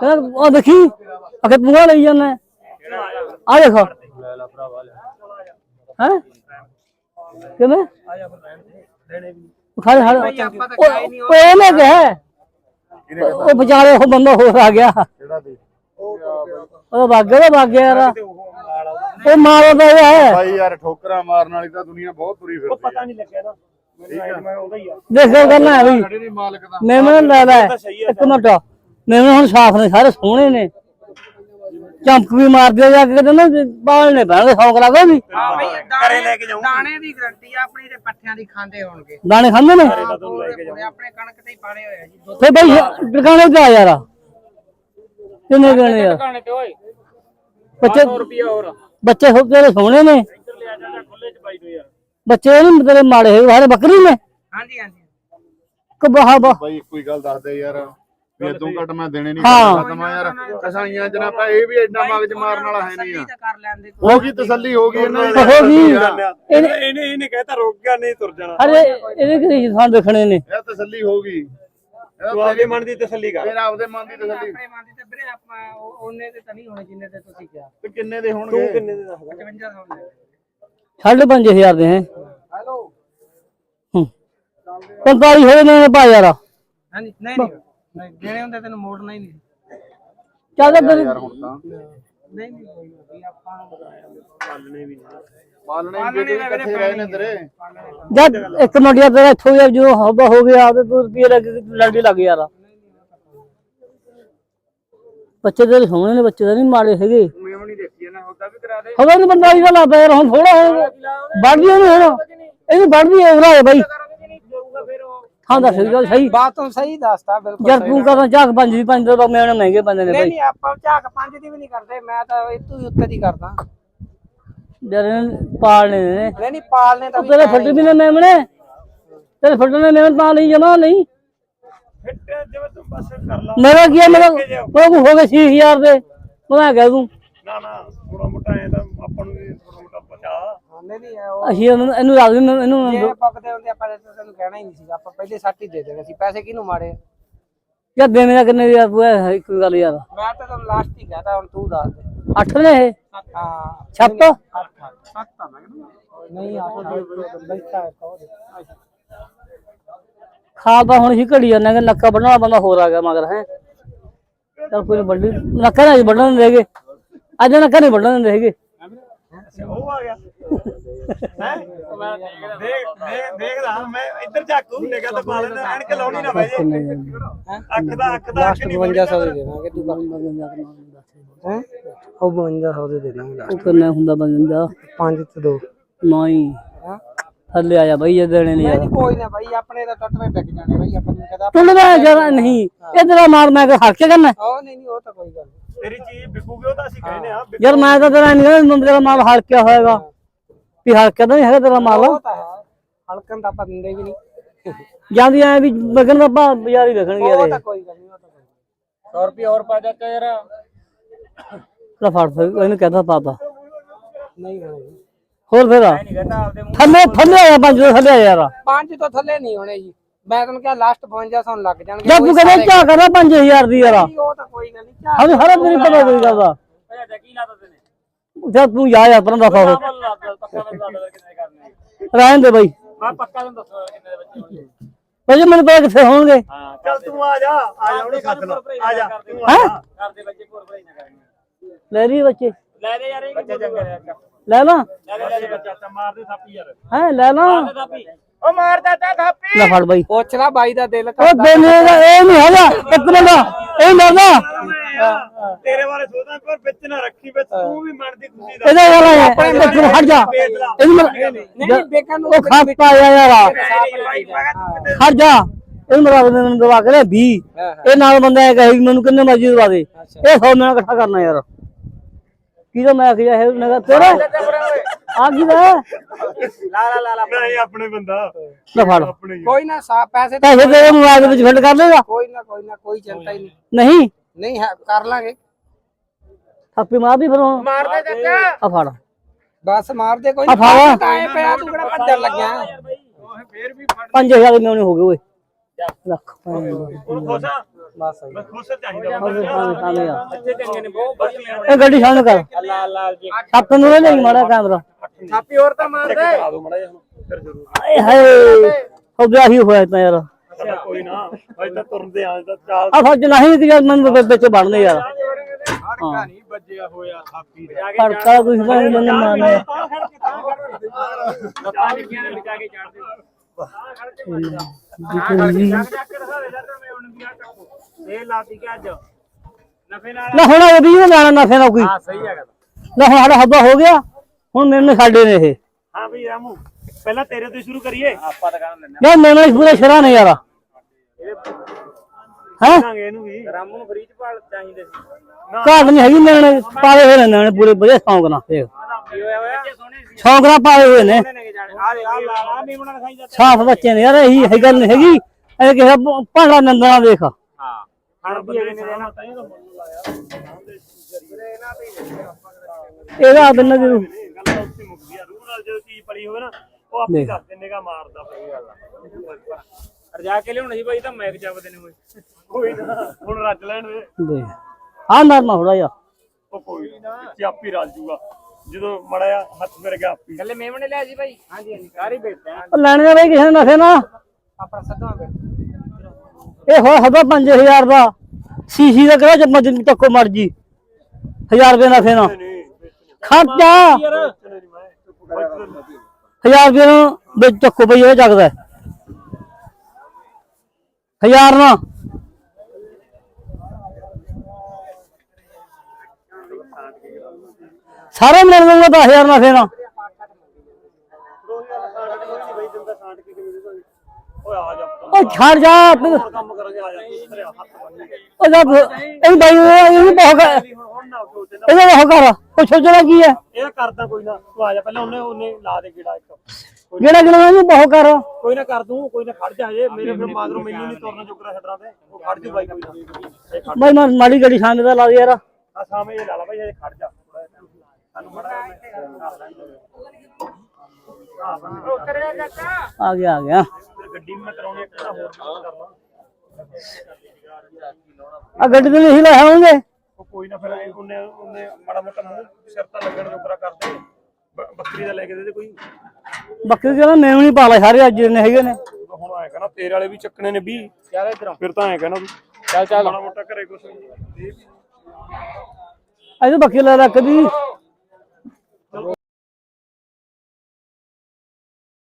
ਕਹਿੰਦਾ ਉਹ ਦੇਖੀ ਅਖੇ ਪੂਆ ਲਈ ਜਾਂਦਾ ਆ ਦੇਖੋ ਲੈ ਲਾ ਭਰਾਵਾ ਲੈ ਹੈ ਕਿਵੇਂ ਆਇਆ ਫਿਰ ਰਹਿਣ ਦੇ ਲੈਣੇ ਵੀ ਖਾਲੇ ਖਾਲੇ ਉਹ ਇਹਨੇ ਕਿਹਾ ਉਹ ਵਿਚਾਰੇ ਉਹ ਬੰਦਾ ਹੋਰ ਆ ਗਿਆ ਕਿਹੜਾ ਦੀ ਉਹ ਵਗ ਗਿਆ ਉਹ ਵਗ ਗਿਆ ਯਾਰ ਉਹ ਮਾਰੋ ਤਾਂ ਇਹ ਹੈ ਬਾਈ ਯਾਰ ਠੋਕਰਾਂ ਮਾਰਨ ਵਾਲੀ ਤਾਂ ਦੁਨੀਆ ਬਹੁਤ ਤੁਰੀ ਫਿਰਦੀ ਪਤਾ ਨਹੀਂ ਲੱਗਿਆ ਨਾ ਮੈਨੂੰ ਆਇਆ ਮੈਂ ਉਹਦਾ ਹੀ ਆ ਦੇਖੋ ਕਰਨਾ ਹੈ ਵੀ ਸਾਡੇ ਨਹੀਂ ਮਾਲਕ ਦਾ ਮੈਂ ਮੈਨੂੰ ਲੈ ਲੈ ਇੱਕ ਮਿੰਟ ਮੈਂ ਹੁਣ ਸਾਫ਼ ਨੇ ਸਾਰੇ ਸੋਹਣੇ ਨੇ। ਚਮਕ ਵੀ ਮਾਰਦੇ ਜਾ ਕੇ ਨਾ ਬਾਲ ਨੇ ਬਹਿਣਗੇ ਸ਼ੌਕ ਲੱਗਦਾ ਵੀ। ਹਾਂ ਬਈ ਘਰੇ ਲੈ ਕੇ ਜਾਊਂ ਦਾਣੇ ਦੀ ਗਰੰਟੀ ਆ ਆਪਣੀ ਤੇ ਪੱਠਿਆਂ ਦੀ ਖਾਂਦੇ ਹੋਣਗੇ। ਦਾਣੇ ਖਾਂਦੇ ਨੇ? ਪੂਰੇ ਪੂਰੇ ਆਪਣੇ ਕਣਕ ਤੇ ਹੀ ਪਾੜੇ ਹੋਏ ਆ ਜੀ ਦੁੱਧ ਫੇ ਬਈ ਟਿਕਾਣੇ ਤੇ ਆ ਯਾਰ। ਕਿੰਨੇ ਗਣੇ ਯਾਰ ਟਿਕਾਣੇ ਤੇ ਓਏ। ਬੱਚੇ ਰੁਪਿਆ ਹੋਰ। ਬੱਚੇ ਹੋ ਤੇਰੇ ਸੋਹਣੇ ਨੇ। ਇੱਧਰ ਲਿਆ ਜਾ ਖੁੱਲੇ ਚ ਪਾਈ ਦੋ ਯਾਰ। ਬੱਚੇ ਨਹੀਂ ਤੇਰੇ ਮਾੜੇ ਹੈ ਸਾਰੇ ਬੱਕਰੀ ਨੇ। ਹਾਂਜੀ ਹਾਂਜੀ। ਕਿ ਬਾਹਾ ਬਾ ਬਾਈ ਇੱਕੋ ਹੀ ਗੱਲ ਦੱਸਦੇ ਯਾਰ। ਵੀ ਇਦੋਂ ਘੱਟ ਮੈਂ ਦੇਣੇ ਨਹੀਂ ਹਾਂ। ਖਤਮਾ ਯਾਰ। ਕਸਾਈਆਂ ਜਨਾ ਪਾ ਇਹ ਵੀ ਐਡਾ ਮਗਜ ਮਾਰਨ ਵਾਲਾ ਹੈ ਨਹੀਂ ਆ। ਤਾਂ ਕਰ ਲੈਂਦੇ ਹੋ ਗਈ ਤਸੱਲੀ ਹੋ ਗਈ ਇਹਨਾਂ ਦੀ। ਹੋ ਗਈ ਇਹਨੇ ਇਹਨੇ ਇਹਨੇ ਕਹਿਤਾ ਰੁਕ ਗਿਆ ਨਹੀਂ ਤੁਰ ਜਾਣਾ। ਅਰੇ ਇਹਦੇ ਕਿ ਸਾਨੂੰ ਦੇਖਣੇ ਨੇ? ਇਹ ਤਸੱਲੀ ਹੋ ਗਈ। ਤੂੰ ਆਪਦੇ ਮਨ ਦੀ ਤਸੱਲੀ ਕਰ। ਫਿਰ ਆਪਦੇ ਮਨ ਦੀ ਤਸੱਲੀ। ਆਪਣੇ ਮਨ ਦੀ ਤੇ ਵੀਰੇ ਆਪਾਂ ਉਹ- ਉਹਨੇ ਤੇ ਤਾਂ ਨਹੀਂ ਹੋਣੇ ਜਿੰਨੇ ਤੇ ਤੁਸੀਂ ਕਿਹਾ। ਤੇ ਕਿੰਨੇ ਦੇ ਤੂੰ ਹੋਣਗੇ ਕਿੰਨੇ ਦੇ ਦੱਸਦਾ 55 ਹੋਣੇ ਸਾਢੇ ਪੰਜ ਹਜ਼ਾਰ ਦੇ ਹੈ। ਹੈਲੋ। 45 ਹੋਏ ਨੇ ਪਾ ਯਾਰ। ਹਾਂਜੀ ਨਹੀਂ ਨਹੀਂ। ਨਹੀਂ ਦੇਣੇ ਹੁੰਦੇ ਤੈਨੂੰ ਮੋੜਨਾ ਹੀ ਨਹੀਂ। ਚੱਲ ਤੇਰੀ ਯਾਰ ਹੁਣ ਤਾਂ। ਨਹੀਂ ਨਹੀਂ ਕੋਈ ਨਹੀਂ ਆਪਾਂ ਨੂੰ ਪਾਲਣੇ ਵੀ ਨਹੀਂ। ਮਾਲਣੇ ਵੀ ਜਿਹੜੇ ਇਕੱਠੇ ਰਹੇ ਨੇ ਤੇਰੇ। ਜਦ ਇੱਕ ਮਿੰਟ ਯਾਰ ਤੇਰਾ ਇੱਥੋਂ ਯਾਰ ਜੋ ਹਵਾ ਹੋ ਗਿਆ ਤੇ ਤੂੰ ਰੁਪਏ ਲੱਗ ਲੜੀ ਲੱਗ ਯਾਰ। ਬੱਚੇ ਤੇਰੇ ਸੋਹਣੇ ਨੇ ਬੱਚੇ ਤਾਂ ਨਹੀਂ ਮਾੜੇ ਹੈਗੇ। ਮੈਂ ਨਹੀਂ ਦੇਖੀ ਨਾ ਉਹਦਾ ਵੀ ਕਰਾ ਦੇ। ਹਵਾ ਨੂੰ ਬੰਦਾ ਇਹਦਾ ਲਾਦਾ ਯਾਰ ਹੁਣ ਥੋੜਾ ਹੋ। ਵੱਢਦੀ ਉਹਨੂੰ ਹੁਣ। ਇਹਨੂੰ ਵੱਢਦੀ ਐਵਰਾ ਹੈ ਬਾਈ। ਹਾਂ ਦੱਸ ਗੱਲ ਸਹੀ ਬਾਤ ਤਾਂ ਸਹੀ ਦੱਸਦਾ ਬਿਲਕੁਲ ਯਾਰ ਤੂੰ ਕਹਿੰਦਾ ਝਾਕ ਪੰਜ ਦੀ ਪੰਜ ਦਾ ਮੈਂ ਮਹਿੰਗੇ ਬੰਦੇ ਨੇ ਨਹੀਂ ਬਾਈ। ਨਹੀਂ ਆਪਾਂ ਝਾਕ ਪੰਜ ਦੀ ਵੀ ਨਹੀਂ ਕਰਦੇ ਮੈਂ ਤਾਂ ਇਹ ਤੂੰ ਉੱਤੇ ਦੀ ਕਰਦਾ। ਯਾਰ ਇਹਨੇ ਪਾਲਣੇ ਨੇ। ਨਹੀਂ ਨਹੀਂ ਪਾਲਨੇ ਤਾਂ ਤੇਰੇ ਫੱਟੇ ਵੀ ਨੇ ਮੇਮਣੇ ਤੇਰੇ ਫੱਟੇ ਨੇ ਮੇਮਣ ਤਾਂ ਲਈ ਜਮਾ ਨਹੀਂ। ਫਿੱਟ ਜਿਵੇਂ ਤੂੰ ਬਸ ਕਰ ਲਾ। ਮੇਰਾ ਕੀ ਹੈ ਮੇਰਾ ਉਹ ਹੋ ਗਏ 6000 ਦੇ। ਮੈਂ ਕਹਿ ਦੂੰ ਨਾ ਨਾ ਥੋੜਾ ਮੋਟਾ ਐ ਤਾਂ ਆਪਾਂ ਨੂੰ ਨਹੀਂ ਨਹੀਂ ਉਹ ਅਸੀਂ ਇਹਨੂੰ ਇਹਨੂੰ ਰੱਖ ਦਿੰਦੇ ਇਹਨੂੰ ਜੇ ਪੱਕਦੇ ਹੁੰਦੇ ਆਪਾਂ ਤਾਂ ਤੈਨੂੰ ਕਹਿਣਾ ਹੀ ਨਹੀਂ ਸੀ ਆਪਾਂ ਪਹਿਲੇ ਸੱਟ ਹੀ ਦੇ ਦੇਣੇ ਸੀ ਪੈਸੇ ਕਿਹਨੂੰ ਮਾਰੇ ਯਾਰ ਦੇ ਮੇਰਾ ਕਿੰਨੇ ਯਾਰ ਬੁਆ ਇੱਕ ਗੱਲ ਯਾਰ ਮੈਂ ਤਾਂ ਤੁਹਾਨੂੰ ਲਾਸਟ ਹੀ ਕਹਤਾ ਹੁਣ ਤੂੰ ਦੱਸ ਦੇ ਅੱਠ ਨੇ ਇਹ ਹਾਂ ਛੱਤ ਸੱਤ ਤਾਂ ਮੈਂ ਕਹਿੰਦਾ ਨਹੀਂ ਅੱਠ ਬੈਠਾ ਹੈ ਕਹੋ ਖਾਦਾ ਹੁਣ ਹੀ ਘੜੀ ਜਾਂਦਾ ਕਿ ਨੱਕਾ ਵੱਢਣ ਵਾਲਾ ਬੰਦਾ ਹੋਰ ਆ ਗਿਆ ਮਗਰ ਹੈ ਚਲ ਕੋਈ ਵੱਢੀ ਨੱਕਾ ਨਹੀਂ ਵੱਢਣ ਦਿੰਦੇ ਅੱਜ ਨੱਕਾ ਨਹੀਂ ਵੱਢਣ ਦਿੰਦੇ ਹੈਗੇ ਉਹ ਆ ਗਿਆ। ਹੈ? ਦੇਖ ਦੇਖ ਦੇਖਦਾ ਮੈਂ ਇੱਧਰ ਝਾਕੂ ਨਿਗਾਹ ਤਾਂ ਪਾ ਲੈਂਦਾ ਐਨਕ ਲਾਉਣੀ ਨਾ ਬਹਿ ਜੇ। ਅੱਖ ਦਾ ਅੱਖ ਦਾ ਅੱਖ ਨਹੀਂ 5200 ਦੇ ਦੇਵਾਂਗੇ ਤੂੰ ਹੈ? ਉਹ 5200 ਦੇ ਦੇ ਦਾਂਗੇ ਉਹ ਕਰਨਾ ਹੁੰਦਾ ਬੰਦਾ ਪੰਜ ਤੇ ਦੋ। ਨਹੀਂ। ਹਾਂ? ਥੱਲੇ ਆ ਜਾ ਬਈ ਇਹ ਦੇਣੇ ਨਹੀਂ ਯਾਰ ਨਹੀਂ ਕੋਈ ਨਾ ਬਾਈ ਆਪਣੇ ਤਾਂ ਟੱਟਵੇਂ ਵਿਕ ਜਾਣੇ ਬਾਈ ਆਪਾਂ ਨੂੰ ਕਹਦਾ ਤੂੰ ਨਾ ਜਰਾ ਨਹੀਂ ਇਹ ਤੇਰਾ ਮਾਰ ਮੈਂ ਕਿ ਹੱਕ ਕੇ ਕਰਨਾ ਉਹ ਨਹੀਂ ਨਹੀਂ ਉਹ ਤਾਂ ਕੋਈ ਗੱਲ ਤੇਰੀ ਚੀਜ਼ ਵਿਕੂਗੀ ਉਹ ਤਾਂ ਅਸੀਂ ਕਹਿੰਦੇ ਆ ਯਾਰ ਮੈਂ ਤਾਂ ਤੇਰਾ ਨਹੀਂ ਕਹਿੰਦਾ ਤੇਰਾ ਮਾਲ ਹਲਕਿਆ ਹੋਏਗਾ। ਵੀ ਹਲਕਿਆ ਤਾਂ ਨਹੀਂ ਹੈਗਾ ਤੇਰਾ ਮਾਲ। ਉਹ ਤਾਂ ਹੈ। ਹਲਕਨ ਤਾਂ ਆਪਾਂ ਦਿੰਦੇ ਵੀ ਨਹੀਂ। ਜਾਂਦੀ ਐ ਵੀ ਬਗਨ ਦਾ ਭਾ ਬਾਜ਼ਾਰ ਹੀ ਦੇਖਣਗੇ ਉਹ ਯਾਰ ਤਾਂ ਕੋਈ ਗੱਲ ਨਹੀਂ ਉਹ ਤਾਂ ਕੋਈ 100 ਰੁਪਏ ਹੋਰ ਪਾ ਜਾ ਯਾਰ। ਲੈ ਫੜ ਫੜ ਇਹਨੂੰ ਕਹਿੰਦਾ ਪਾਪਾ ਨਹੀਂ ਹੋਣੇ ਜੀ। ਹੋਰ ਫੇਰ ਨਹੀਂ ਕਹਿੰਦਾ ਆਪਦੇ ਮੂੰਹ ਥੱਲੇ ਥੱਲੇ ਆ ਪੰਜ ਤੋਂ ਥੱਲੇ ਆ ਯਾਰ। ਪੰਜ ਤੋਂ ਥੱਲੇ ਨਹੀਂ ਹੋਣੇ ਜੀ। ਮੈਂ ਤੁਹਾਨੂੰ ਕਿਹਾ ਲਾਸਟ 52 ਲੱਗ ਜਾਣਗੇ। ਤੂੰ ਕਹਿੰਦਾ ਝਾ ਕਰਦਾ 5000 ਦੀ ਯਾਰ ਉਹ ਤਾਂ ਕੋਈ ਗੱਲ ਨਹੀਂ ਹਾਂ ਹਰ ਤੇਰੀ ਪਤਾ ਕੋਈ ਗੱਲ ਦਾ ਕੀ ਲਾ ਦਿੰਦੇ ਨੇ ਜਦ ਤੂੰ ਜਾ ਪਰਾਂ ਹੋ ਕਿੰਨੇ ਕਰਨੇ ਰਹਿਣ ਦੇ ਬਾਈ। ਮੈਂ ਪੱਕਾ ਤੁਹਾਨੂੰ ਦੱਸੋ ਕਿੰਨੇ ਦੇ ਬੱਚੇ ਹੋਣਗੇ। ਭਾਜੀ ਮੈਨੂੰ ਪਤਾ ਕਿੱਥੇ ਹੋਣਗੇ। ਹਾਂ ਚੱਲ ਤੂੰ ਆ ਜਾ ਆ ਜਾ ਉਹਨੂੰ ਸੱਦ ਲਾ। ਆ ਜਾ ਤੂੰ ਆ ਹੈਂ? ਜਾ। ਕਰਦੇ ਬੱਚੇ ਭੋਰ ਭਰਾਈ ਨਾ ਕਰਨਗੇ। ਲੈ ਲਈ ਬੱਚੇ। ਲੈ ਦੇ ਯਾਰ ਇਹ ਬੱਚੇ ਚੰਗੇ ਲੈ ਲਾ। ਲੈ ਦੇ ਲੈ ਦੇ ਬੱਚਾ ਚਾਚਾ ਮਾਰ ਦੇ ਥਾਪੀ ਯਾਰ ਹੈ ਲੈ ਲਾ। ਥਾਪੀ ਉਹ ਮਾਰ ਚਾਚਾ ਥਾਪੀ। ਲੈ ਫੜ ਬਾਈ। ਪੁੱਛ ਲੈ ਬਾਈ ਦਾ ਦਿਲ ਉਹ ਦੇਨੇ ਦਾ ਇਹ ਨਹੀਂ ਹੈਗਾ। ਇੱਕ ਮਿੰਟ ਇਹ ਮਰਦਾ ਤੇਰੇ ਬਾਰੇ ਸੋਚਦਾ ਪਰ ਵਿੱਚ ਨਾ ਰੱਖੀ ਵਿੱਚ ਤੂੰ ਵੀ ਮਨ ਦੀ ਖੁਸ਼ੀ ਦਾ। ਇਹਦਾ ਵਾਲਾ ਹੈ। ਇੱਕ ਮਿੰਟ ਹਟ ਜਾ। ਇਹਨੂੰ ਨਹੀਂ ਬੇਕਾਂ ਨੂੰ ਉਹ ਖਾਪ ਆਇਆ ਯਾਰ। ਹਟ ਜਾ। ਇਹਨੂੰ ਮਰਾ ਦੇ ਮੈਨੂੰ ਦਵਾ ਕੇ ਲੈ 20 ਇਹ ਨਾਲ ਬੰਦਾ ਹੈ ਕਹੇ ਮੈਨੂੰ ਕਿੰਨੇ ਮਰਜ਼ੀ ਦਵਾ ਦੇ। ਇਹ 100 ਮੈਂ ਇਕੱਠਾ ਕਰਨਾ ਯਾਰ। ਕਿਹਦਾ ਮੈਂ ਕਿਹਾ ਹੈ? ਨਗਾ ਤੇਰਾ? ਆ ਕੀ ਦਾ ਲਾ ਲਾ ਲਾ ਲਾ। ਨਹੀਂ ਆਪਣੇ ਬੰਦਾ। ਲੈ ਫੜ। ਆਪਣੇ। ਕੋਈ ਨਾ ਸਾ ਪੈਸੇ ਤਾਂ ਪੈਸੇ ਤੇਰੇ ਮੋਬਾਈਲ ਵਿੱਚ ਫਿੱਟ ਕਰ ਲੇਗਾ ਕੋਈ ਨਾ ਕੋਈ ਨਾ ਕੋਈ ਚਿੰਤਾ ਹੀ ਨਹੀਂ। ਨਹੀਂ? ਨਹੀਂ ਹੈ ਕਰ ਲਾਂਗੇ। ਥੱਪੀ ਮਾਰਦੀ ਫਿਰ ਹੁਣ। ਮਾਰ ਦੇ ਚਾਚਾ ਆ ਫੜ। ਬਸ ਮਾਰ ਦੇ ਕੋਈ। ਨਹੀਂ ਤਾਂ ਐ ਪਿਆ ਤੂੰ ਕਿਹੜਾ ਭੱਜਣ ਲੱਗਿਆ? ਫੇਰ ਵੀ ਫੜ। 5000 ਦੇ ਮਿਹਣੇ ਹੋ ਗਏ ਓਏ? ਲੱਖ ਉਹ ਖੁਸ਼ ਬਸ ਬਸ ਖੁਸ਼ ਚਾਹੀਦਾ ਹਾਂ ਹਾਂ ਯਾਰ ਅੱਛੇ ਚੰਗੇ ਨੇ ਬਹੁਤ ਵਧੀਆ। ਇਹ ਗੱਡੀ ਸਾਹਮਣੇ ਕਰ। ਲਾਲ ਲਾਲ ਜੀ। ਛੱਤ ਨੂੰ ਨਾ ਲਈ ਮਾੜਾ ਕੈਮਰਾ। ਥਾਪੀ ਹੋਰ ਤਾਂ ਮਾਰ ਦੇ। ਕਰਾ ਦੋ ਮੜਾ ਫਿਰ ਜ਼ਰੂਰ। ਆਏ ਹਾਏ। ਉਹ ਵਿਆਹ ਹੀ ਹੋਇਆ ਤਾਂ ਯਾਰ। ਕੋਈ ਨਾ। ਅਜੇ ਤਾਂ ਤੁਰਦੇ ਆਂ ਤਾਂ ਚਾਲ ਆ ਫੱਜ ਨਹੀਂ ਕਿ ਯਾਰ ਮੈਨੂੰ ਵਿੱਚ- ਵਿੱਚ ਵੜਨੇ ਯਾਰ। ਹੜਕਾ ਨਹੀਂ ਵੱਜਿਆ ਹੋਇਆ ਥਾਪੀ ਦੇ। ਫੜਕਾ ਕੋਈ ਨਾ ਮੈਨੂੰ ਮਾਰਨਾ। ਲੱਤਾਂ ਲਿਖੀਆਂ ਨੇ ਵਿਚਾ ਕੇ ਚੜਦੇ ਇਹ ਲਾਤੀ ਕਿ ਅੱਜ? ਨਫੇ ਨਾਲ ਨਾ ਹੁਣ ਉਹ ਵੀ ਨਾ ਲੈਣਾ ਨਾ ਫੇਰ ਕੋਈ। ਹਾਂ ਸਹੀ ਹੈਗਾ। ਨਾ ਹੁਣ ਸਾਡਾ ਹੱਬਾ ਹੋ ਗਿਆ ਹੁਣ ਮੈਨੂੰ ਸਾਡੇ ਨੇ ਇਹ। ਹਾਂ ਵੀ ਰਾਮੂ ਪਹਿਲਾਂ ਤੇਰੇ ਤੋਂ ਹੀ ਸ਼ੁਰੂ ਕਰੀਏ। ਆਪਾਂ ਤਾਂ ਕੰਮ ਲੈਣਾ ਯਾਰ ਮੈਨੂੰ ਪੂਰਾ ਸ਼ਰਾ ਨੇ ਯਾਰ। ਹੈ? ਲਾਂਗੇ ਇਹਨੂੰ ਵੀ। ਰਾਮੂ ਨੂੰ ਫ੍ਰੀ ਚ ਪਾਲ ਚਾਹੀਦੇ ਸੀ। ਘਾਟ ਨਹੀਂ ਹੈਗੀ ਮੈਨੇ ਪਾਲੇ ਹੋਏ ਨੇ ਪੂਰੇ ਵਧੀਆ ਸ਼ੌਂਕ ਨਾਲ ਦੇਖ। ਕੀ ਹੋਇਆ ਹੋਇਆ? ਸ਼ੌਂਕ ਨਾਲ ਪਾਲੇ ਹੋਏ ਨੇ। ਨੇ ਸਾਫ਼ ਬੱਚੇ ਨੇ ਯਾਰ ਇਹੀ ਗੱਲ ਨਹੀਂ ਹੈਗੀ। ਇਹ ਕਿਸੇ ਭਾਂਡਾ ਨੰਦਣਾ ਦੇਖ। ਹਾਂ ਦੇਣਾ। ਤਾਂ ਹੀ ਤਾਂ ਮੁੱਲ ਲਾਇਆ। ਇਹਦਾ ਬਿੰਨ ਦੀ ਗੱਲ ਤਾਂ ਉੱਥੇ ਮੁੱਕਦੀ ਆ। ਰੂਹ ਨਾਲ ਜਦੋਂ ਚੀਜ਼ ਪੜੀ ਹੋਵੇ ਨਾ ਉਹ ਆਪੇ। ਦੱਸ ਦਿੰਦੇ ਗਾ ਮਾਰਦਾ ਪਈ ਗੱਲ ਰਜਾ ਕੇ ਲਿਆਉਣਾ ਸੀ ਬਾਈ ਤਾਂ ਮੈਕ ਚੱਬਦੇ ਨੇ ਕੋਈ ਨਾ ਹੁਣ ਰੱਜ ਲੈਣ ਦੇ ਆ ਨਰਮਾ ਥੋੜਾ ਜਿਹਾ। ਉਹ ਕੋਈ ਨਾ ਚਾਪੀ ਰੱਜ ਜੂਗਾ। ਜਦੋਂ ਮੜਿਆ ਹੱਥ ਫਿਰ ਗਿਆ ਆਪੀ ਗੱਲੇ ਮੇਮਣੇ ਲਿਆ ਜੀ ਬਾਈ? ਹਾਂਜੀ ਹਾਂਜੀ ਸਾਰੀ ਬੇਟਾ ਉਹ ਲੈਣੇ ਦਾ ਬਈ ਕਿਸੇ ਨੇ ਆਪਣਾ ਸੱਦਾ ਇਹ ਹੋ ਹਦਾ 5000 ਦਾ। ਸੀਸੀ ਦਾ ਕਿਹੜਾ ਜੰਮਾ ਜਿੰਨੀ ਤੱਕੋ ਮਰਜ਼ੀ। 1000 ਰੁਪਏ ਨਫੇ ਨਾ ਖਰਚਾ। ਹਜ਼ਾਰ ਰੁਪਏ ਨੂੰ ਵਿੱਚ ਚੱਕੋ ਬਈ ਇਹ ਜਗਦਾ ਹਜ਼ਾਰ ਨਾ। ਸਾਰੇ ਮਿਲ ਦੂੰਗਾ 10000 ਨਾ ਫੇਰ ਓਏ ਜਾ। ਛੱਡ ਜਾ ਤੂੰ- ਕੰਮ ਕਰਾਂਗੇ ਆ ਜਾ ਤੇਰੇ ਹੱਥ ਬੰਨੀ ਉਹ ਜਦ ਇਹ ਬਾਈ ਇਹ ਵੀ ਬਹੁਤ ਇਹਦਾ ਬਹੁਤ ਕਰ ਉਹ ਸੋਚਣਾ ਕੀ ਹੈ ਇਹ ਕਰਦਾ ਕੋਈ ਨਾ ਤੂੰ ਆ ਜਾ ਪਹਿਲਾਂ ਉਹਨੇ ਉਹਨੇ ਲਾ ਦੇ ਕੀੜਾ ਇੱਕ। ਜਿਹੜਾ ਜਿਹੜਾ ਇਹਨੂੰ ਬਹੁਤ ਕਰ ਕੋਈ ਨਾ ਕਰ ਦੂੰ ਕੋਈ ਨਾ ਖੜ ਜਾ ਹਜੇ। ਮੇਰੇ ਫਿਰ ਮਾਗਰੋਂ ਮੈਨੂੰ ਨਹੀਂ ਤੁਰਨਾ ਚੁੱਕਰਾ ਛੱਡਣਾ ਤੇ। ਉਹ ਖੜ ਜੂ ਬਾਈ ਕੋਈ ਨਾ। ਬਾਈ ਮੈਂ ਮਾੜੀ ਗੱਡੀ ਸਾਹਮਣੇ ਦਾ ਲਾ ਦੇ ਯਾਰ। ਆ ਸਾਹਮਣੇ ਇਹ ਲਾ ਲਾ ਬਾਈ ਹਜੇ ਖੜ ਜਾ। ਸਾਨੂੰ ਮੜਾ ਆ ਗਿਆ ਆ ਗਿਆ। ਗੱਡੀ ਮੈਂ ਕਰਾਉਣੀ ਇੱਕ ਹੋਰ ਕਰ ਲਾਂ ਆ ਗੱਡੀ ਤੇ ਨਹੀਂ ਲਾਇਆ ਹੋਣਗੇ ਉਹ ਕੋਈ ਨਾ ਫਿਰ ਇਹ ਉਹਨੇ ਉਹਨੇ ਮਾੜਾ ਮੋਟਾ ਮੂੰਹ ਸਿਰ ਤਾਂ ਲੱਗਣ ਜੋਗਰਾ ਕਰਦੇ ਬ- ਬੱਕਰੀ ਦਾ ਲੈ ਕੇ ਦੇ ਦੇ ਕੋਈ। ਬੱਕਰੀ ਕਹਿੰਦਾ ਮੈਂ ਵੀ ਨਹੀਂ ਪਾ ਲਾ ਸਾਰੇ ਅੱਜ ਨੇ ਹੈਗੇ ਨੇ। ਤਾਂ ਹੁਣ ਆਏ ਕਹਿੰਦਾ ਤੇਰੇ ਵਾਲੇ ਵੀ ਚੱਕਣੇ ਨੇ 20 ਚੱਲ ਇਧਰੋਂ। ਫਿਰ ਤਾਂ ਐ ਕਹਿੰਦਾ ਚੱਲ ਚੱਲ। ਮਾੜਾ ਮੋਟਾ ਘਰੇ ਕੁਛ ਅਜੇ ਬੱਕਰੀ ਲਾ ਰੱਖ ਦੀ